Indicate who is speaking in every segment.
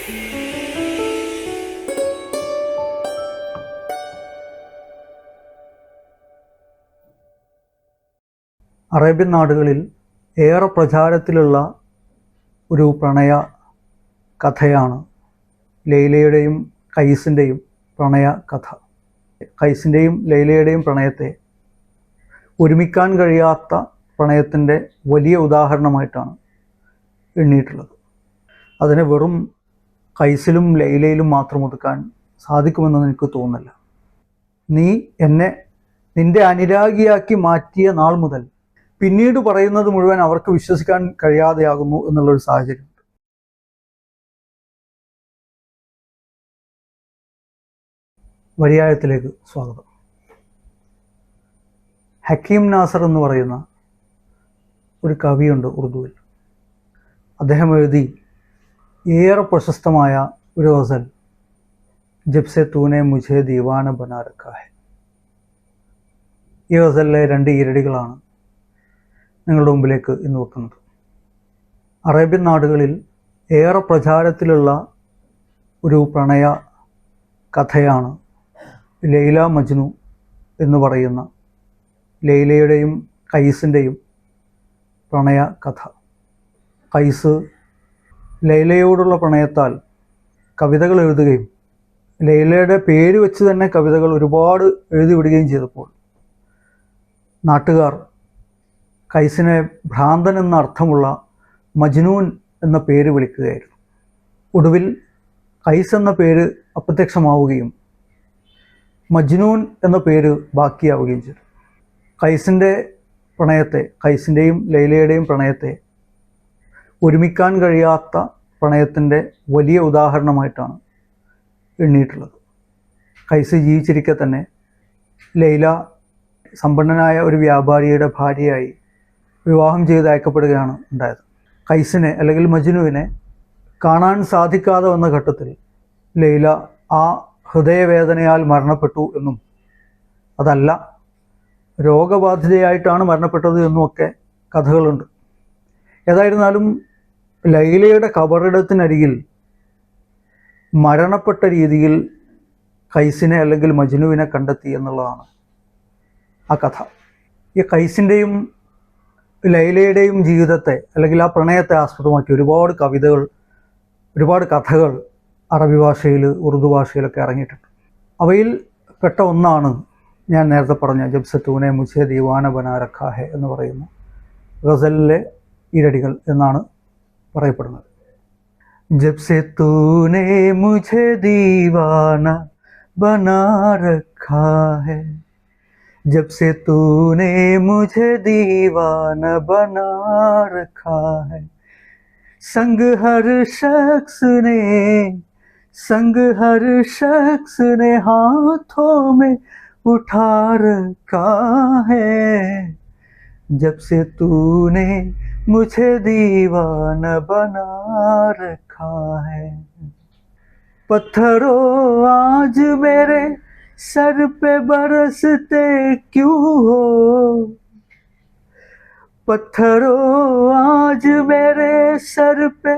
Speaker 1: Arabian നാടുകളിൽ ഏറെ പ്രചാരത്തിലുള്ള ഒരു പ്രണയ കഥയാണ് ലൈലയുടെയും കൈസിന്റെയും പ്രണയ കഥ. കൈസിന്റെയും ലൈലയുടെയും പ്രണയത്തെ ഒരുമിക്കാൻ കഴിയാത്ത പ്രണയത്തിന്റെ വലിയ ഉദാഹരണമായിട്ടാണ് എണ്ണിയിട്ടുള്ളത്. അതിനെ വെറും കൈസിലും ലൈലയിലും മാത്രം ഒതുക്കാൻ സാധിക്കുമെന്ന് എനിക്ക് തോന്നുന്നില്ല നീ എന്നെ നിന്റെ അനുരാഗിയാക്കി മാറ്റിയ നാൾ മുതൽ പിന്നീട് പറയുന്നത് മുഴുവൻ അവർക്ക് വിശ്വസിക്കാൻ കഴിയാതെയാകുന്നു എന്നുള്ളൊരു സാഹചര്യം. വരിയായത്തിലേക്ക് സ്വാഗതം. ഹക്കീം നാസർ എന്ന് പറയുന്ന ഒരു കവിയുണ്ട് ഉറുദുവിൽ. അദ്ദേഹം എഴുതി ഏറെ പ്രശസ്തമായ ഒരു ഗസൽ ജിപ്സെ തൂനെ മുജെ ദീവാന ബനാരക്കാഹെ. ഈ ഗസലിലെ രണ്ട് ഈരടികളാണ് നിങ്ങളുടെ മുമ്പിലേക്ക് ഇന്ന് വെക്കുന്നത് അറേബ്യൻ നാടുകളിൽ ഏറെ പ്രചാരത്തിലുള്ള ഒരു പ്രണയ കഥയാണ് ലൈല മജ്നു എന്ന് പറയുന്ന ലൈലയുടെയും കൈസിന്റെയും പ്രണയ കഥ. കൈസ് ലൈലയോടുള്ള പ്രണയത്താൽ കവിതകൾ എഴുതുകയും ലൈലയുടെ പേര് വെച്ച് തന്നെ കവിതകൾ ഒരുപാട് എഴുതി വിടുകയും ചെയ്തപ്പോൾ നാട്ടുകാർ കൈസിനെ ഭ്രാന്തൻ എന്ന അർത്ഥമുള്ള മജ്നൂൻ എന്ന പേര് വിളിക്കുകയായിരുന്നു. ഒടുവിൽ കൈസ് എന്ന പേര് അപ്രത്യക്ഷമാവുകയും മജ്നൂൻ എന്ന പേര് ബാക്കിയാവുകയും ചെയ്തു. കൈസിന്റെ പ്രണയത്തെ കൈസിന്റെയും ലൈലയുടെയും പ്രണയത്തെ ഒരുമിക്കാൻ കഴിയാത്ത പ്രണയത്തിന്റെ വലിയ ഉദാഹരണമായിട്ടാണ് എണ്ണിയിട്ടുള്ളത്. കൈസ് ജീവിച്ചിരിക്കെ തന്നെ ലൈല സമ്പന്നനായ ഒരു വ്യാപാരിയുടെ ഭാര്യയായി വിവാഹം ചെയ്ത് അയക്കപ്പെടുകയാണ് ഉണ്ടായത്. കൈസിനെ അല്ലെങ്കിൽ മജ്നുവിനെ കാണാൻ സാധിക്കാതെ വന്ന ഘട്ടത്തിൽ ലൈല ആ ഹൃദയവേദനയാൽ മരണപ്പെട്ടു എന്നും അതല്ല രോഗബാധിതയായിട്ടാണ് മരണപ്പെട്ടത് എന്നുമൊക്കെ കഥകളുണ്ട്. ഏതായിരുന്നാലും ലൈലയുടെ കബറിടത്തിനരികിൽ മരണപ്പെട്ട രീതിയിൽ കൈസിനെ അല്ലെങ്കിൽ മജ്നുവിനെ കണ്ടെത്തി എന്നുള്ളതാണ് ആ കഥ. ഈ കൈസിന്റെയും ലൈലയുടെയും ജീവിതത്തെ അല്ലെങ്കിൽ ആ പ്രണയത്തെ ആസ്പദമാക്കി ഒരുപാട് കവിതകൾ ഒരുപാട് കഥകൾ അറബി ഭാഷയിൽ ഉറുദു ഭാഷയിലൊക്കെ ഇറങ്ങിയിട്ടുണ്ട്. അവയിൽ പെട്ട ഒന്നാണ് ഞാൻ നേരത്തെ പറഞ്ഞ ജബ്സ തൂനെ മുझे ദീവാന ബനാരഖാഹെ എന്ന് പറയുന്ന ഗസലിലെ ഇരടികൾ എന്നാണ് പറയപ്പെടുന്നത്. ജബ്സെ തൂനെ मुझे दीवाना बना रखा है जब से तूने मुझे दीवाना बना रखा है संग हर शख्स ने संग हर शख्स ने हाथों में उठा रखा है जब से तूने मुझे दीवाना बना रखा है। पत्थरों आज मेरे सर पे बरसते क्यों हो? पत्थरों आज मेरे सर पे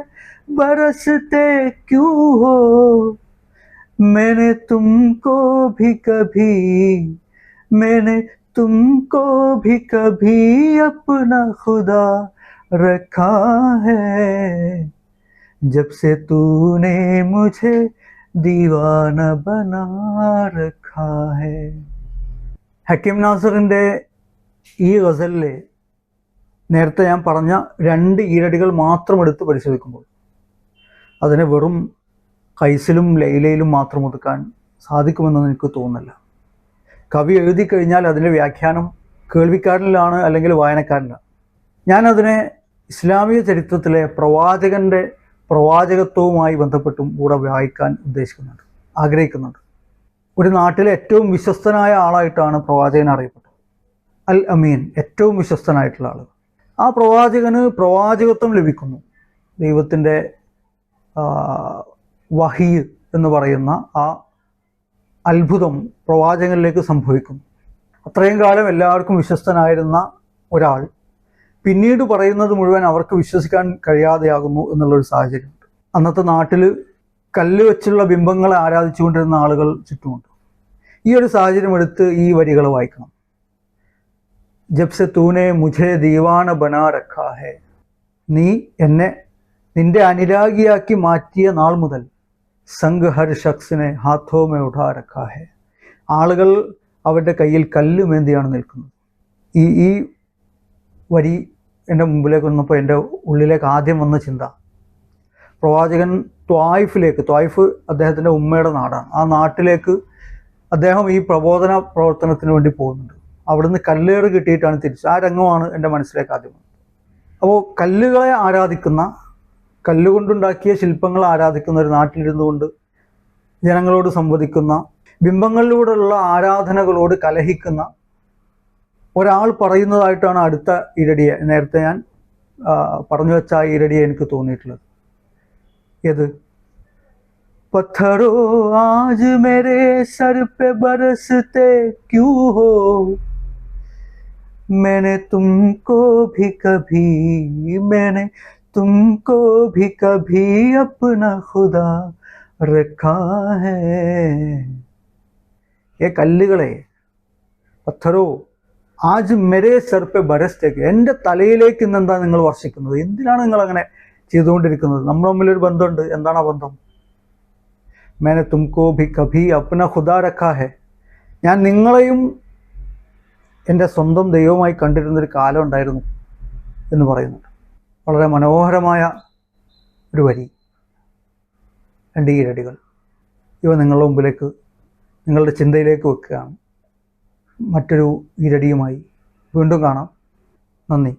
Speaker 1: बरसते क्यों हो? मैंने तुमको भी कभी, मैंने तुमको भी कभी अपना खुदा रखा है जब से तूने मुझे ദീവാന ബനാ രഖാ ഹെ ഹക്കീം നാസറിൻ്റെ ഈ ഗസലിലെ നേരത്തെ ഞാൻ പറഞ്ഞ രണ്ട് ഈരടികൾ മാത്രം എടുത്ത് പരിശോധിക്കുമ്പോൾ അതിനെ വെറും കൈസിലും ലൈലയിലും മാത്രം ഒതുക്കാൻ സാധിക്കുമെന്ന് എനിക്ക് തോന്നുന്നില്ല കവി എഴുതി കഴിഞ്ഞാൽ അതിൻ്റെ വ്യാഖ്യാനം കേൾവിക്കാരനിലാണ് അല്ലെങ്കിൽ വായനക്കാരനിലാണ് ഞാനതിനെ ഇസ്ലാമിക ചരിത്രത്തിലെ പ്രവാചകന്റെ പ്രവാചകത്വവുമായി ബന്ധപ്പെട്ടും കൂടെ വായിക്കാൻ ഉദ്ദേശിക്കുന്നുണ്ട് ആഗ്രഹിക്കുന്നുണ്ട്. ഒരു നാട്ടിലെ ഏറ്റവും വിശ്വസ്തനായ ആളായിട്ടാണ് പ്രവാചകൻ അറിയപ്പെട്ടത്. അൽ അമീൻ ഏറ്റവും വിശ്വസ്തനായിട്ടുള്ള ആൾ ആ പ്രവാചകന് പ്രവാചകത്വം ലഭിക്കുന്നു. ദൈവത്തിന്റെ വഹീ എന്ന് പറയുന്ന ആ അത്ഭുതം പ്രവാചകനിലേക്ക് സംഭവിക്കുന്നു. അത്രയും കാലം എല്ലാവർക്കും വിശ്വസ്തനായിരുന്ന ഒരാൾ പിന്നീട് പറയുന്നത് മുഴുവൻ അവർക്ക് വിശ്വസിക്കാൻ കഴിയാതെയാകുന്നു എന്നുള്ളൊരു സാഹചര്യമുണ്ട്. അന്നത്തെ നാട്ടിൽ കല്ല് വെച്ചുള്ള ബിംബങ്ങളെ ആരാധിച്ചുകൊണ്ടിരുന്ന ആളുകൾ ചുറ്റുമുണ്ട്. ഈ ഒരു സാഹചര്യം എടുത്ത് ഈ വരികൾ വായിക്കണം. ജബ്സെ തൂനെ മുജെ ദീവാന ബനാ നീ എന്നെ നിന്റെ അനുരാഗിയാക്കി മാറ്റിയ നാൾ മുതൽ സംഘ് ഹർ ഷഖ്സിനെ ഹാത്തോമെ ഉഠാ ആളുകൾ അവരുടെ കയ്യിൽ കല്ലുമേന്തിയാണ് നിൽക്കുന്നത്. ഈ ഈ വരി എന്റെ മുമ്പിലേക്ക് വന്നപ്പോൾ എന്റെ ഉള്ളിലേക്ക് ആദ്യം വന്ന ചിന്ത. പ്രവാചകൻ ത്വായിഫിലേക്ക് ത്വായിഫ് അദ്ദേഹത്തിന്റെ ഉമ്മയുടെ നാടാണ്. ആ നാട്ടിലേക്ക് അദ്ദേഹം ഈ പ്രബോധന പ്രവർത്തനത്തിന് വേണ്ടി പോകുന്നുണ്ട്. അവിടുന്ന് കല്ലുകൾ കിട്ടിയിട്ടാണ് തിരിച്ചു ആ രംഗമാണ് എന്റെ മനസ്സിലേക്ക് ആദ്യം വന്നത്. അപ്പോൾ കല്ലുകളെ ആരാധിക്കുന്ന കല്ലുകൊണ്ടുണ്ടാക്കിയ ശില്പങ്ങൾ ആരാധിക്കുന്ന ഒരു നാട്ടിലിരുന്നു കൊണ്ട് ജനങ്ങളോട് സംവദിക്കുന്ന ബിംബങ്ങളിലൂടെയുള്ള ആരാധനകളോട് കലഹിക്കുന്ന ഒരാൾ പറയുന്നതായിട്ടാണ് അടുത്ത ഇരടിയെ നേരത്തെ ഞാൻ ആ, പറഞ്ഞു വെച്ച ആ ഇരടിയെ എനിക്ക് തോന്നിയിട്ടുള്ളത് ഏത് പത്ഥരോ ആജ് മേരെ സർ പെ ബരസത്തെ ക്യൂ ഹോ मैंने तुमको भी कभी मैंने तुमको भी कभी अपना खुदा रखा है ഏ കല്ലുകളെ പത്ഥരോ ആജ് മെരേ സെർപ്പെ ബരസ്റ്റേക്ക് എന്റെ തലയിലേക്ക് ഇന്ന് എന്താ നിങ്ങൾ വർഷിക്കുന്നത്? എന്തിനാണ് നിങ്ങൾ അങ്ങനെ ചെയ്തുകൊണ്ടിരിക്കുന്നത്? നമ്മൾ തമ്മിലൊരു ബന്ധമുണ്ട്. എന്താണ് ആ ബന്ധം? മേനെ തുംകോ ഭി കഭി അപ്ന ഖുദാ രഖാ ഹെ. ഞാൻ നിങ്ങളെയും എന്റെ സ്വന്തം ദൈവമായി കണ്ടിരുന്നൊരു കാലം ഉണ്ടായിരുന്നു എന്ന് പറയുന്നുണ്ട്. വളരെ മനോഹരമായ ഒരു വരി. രണ്ട് ഈരടികൾ. ഇവ നിങ്ങളുടെ മുമ്പിലേക്ക് നിങ്ങളുടെ ചിന്തയിലേക്ക് വെക്കുകയാണ്. മറ്റൊരു ഈരടിയുമായി വീണ്ടും കാണാം. നന്ദി.